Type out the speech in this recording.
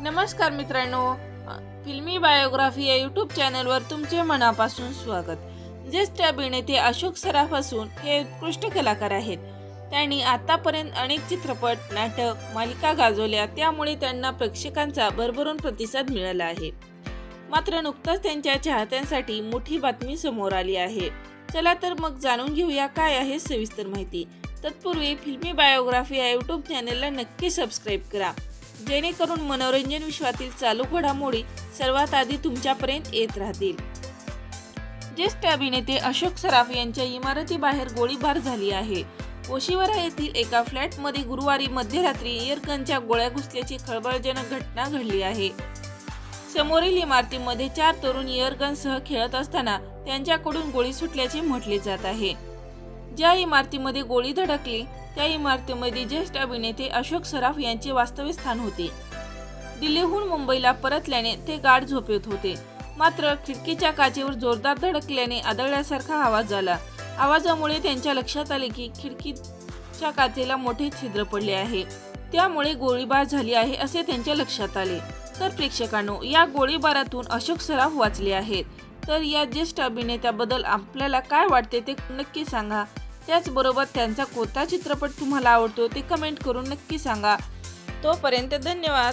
नमस्कार मित्रांनो. फिल्मी बायोग्राफी या यूट्यूब चॅनलवर तुमचे मनापासून स्वागत. ज्येष्ठ अभिनेते अशोक सराफ असून हे उत्कृष्ट कलाकार आहेत. त्यांनी आतापर्यंत अनेक चित्रपट नाटक मालिका गाजवल्या. त्यामुळे त्यांना प्रेक्षकांचा भरभरून प्रतिसाद मिळाला आहे. मात्र नुकताच त्यांच्या चाहत्यांसाठी मोठी बातमी समोर आली आहे. चला तर मग जाणून घेऊया काय आहे सविस्तर माहिती. तत्पूर्वी फिल्मी बायोग्राफी या यूट्यूब चॅनलला नक्की सबस्क्राईब करा. जेणेकरून मनोरंजन विश्वातील चालू घडामोडी सर्वात आधी तुमच्यापर्यंत येत राहतील. ज्येष्ठ अभिनेते अशोक सराफ यांच्या इमारतीबाहेर गोळीबार झाली आहे. ओशिवरा येथील एका फ्लॅटमध्ये गुरुवारी मध्यरात्री इयरगनच्या गोळ्या घुसल्याची खळबळजनक घटना घडली आहे. समोरील इमारतीमध्ये चार तरुण इयरगनसह खेळत असताना त्यांच्याकडून गोळी सुटल्याचे म्हटले जात आहे. ज्या इमारतीमध्ये गोळी धडकली त्या इमारतीमध्ये ज्येष्ठ अभिनेते अशोक सराफ यांचे वास्तव्य स्थान होते. दिल्लीहून मुंबईला परतल्याने ते गाढ झोपेत होते. मात्र खिडकीच्या काचेवर जोरदार धडकल्याने आदळल्यासारखा आवाज झाला. आवाजामुळे त्यांच्या लक्षात आले की खिडकीच्या काचेला मोठे छिद्र पडले आहे. त्यामुळे गोळीबार झाली आहे असे त्यांच्या लक्षात आले. तर प्रेक्षकांनो या गोळीबारातून अशोक सराफ वाचले आहेत. तर या ज्येष्ठ अभिनेत्याबद्दल आपल्याला काय वाटते ते नक्की सांगा. त्याचबरोबर त्यांचा कोणता चित्रपट तुम्हाला आवडतो ते कमेंट करून नक्की सांगा. तोपर्यंत धन्यवाद.